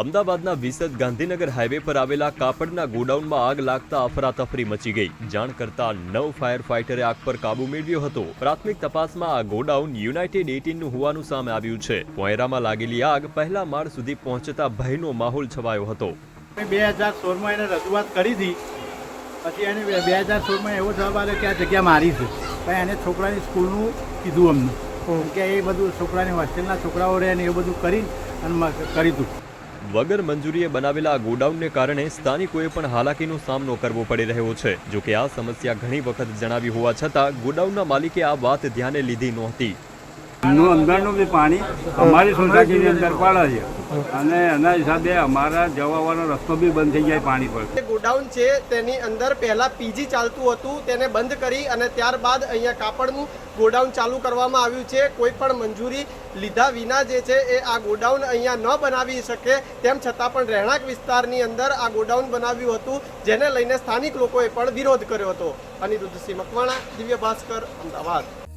અમદાવાદના વિસદ ગાંધીનગર હાઈવે પર આવેલા કાપડના ગોડાઉનમાં આગ લાગતા અફરાતફરી મચી ગઈ. જાણ કરતા નવ ફાયર ફાઇટરે આગ પર કાબુ મેળવ્યો હતો. પ્રાથમિક તપાસમાં આ ગોડાઉન યુનાઇટેડ એટીનનું હોવાનું સામે આવ્યું છે. પોયરામાં લાગેલી આગ પહેલા માળ સુધી પહોંચતા ભયનો માહોલ છવાયો હતો. મેં બે હજાર સોળમાં એને રજૂઆત કરી હતી. પછી એને બે હજાર સોળમાં એવો જવાબ આવ્યો કે આ જગ્યા મારી છે. પણ એને છોકરાની સ્કૂલનું કીધું અમને કે એ બધું છોકરાની હોસ્ટેલના છોકરાઓ રહે ને એ બધું કરી અને કરી હતું વગર મંજૂરીએ બનાવેલા આ ગોડાઉનને કારણે સ્થાનિકોએ પણ હાલાકીનો સામનો કરવો પડી રહ્યો છે. જોકે આ સમસ્યા ઘણી વખત જણાવી હોવા છતાં ગોડાઉનના માલિકે આ વાત ધ્યાને લીધી નહોતી. નું અંદરનું બી પાણી અમારી સોસાયટીની અંદર પડે અને એના હિસાબે અમારા જવા રસ્તો બી બંધ થઈ જાય પાણી પર. ગોડાઉન છે તેની અંદર પહેલા પીજી ચાલતું હતું, તેને બંધ કરી અને ત્યારબાદ અહીંયા કાપડનું ગોડાઉન ચાલુ કરવામાં આવ્યું છે. કોઈ પણ મંજૂરી લીધા વિના જે છે એ આ ગોડાઉન અહીંયા ન બનાવી શકે, તેમ છતાં પણ રહેણાંક વિસ્તારની અંદર આ ગોડાઉન બનાવ્યું હતું, જેને લઈને સ્થાનિક લોકોએ પણ વિરોધ કર્યો હતો. Anirudhsinh Makwana Divya Bhaskar Ahmedabad.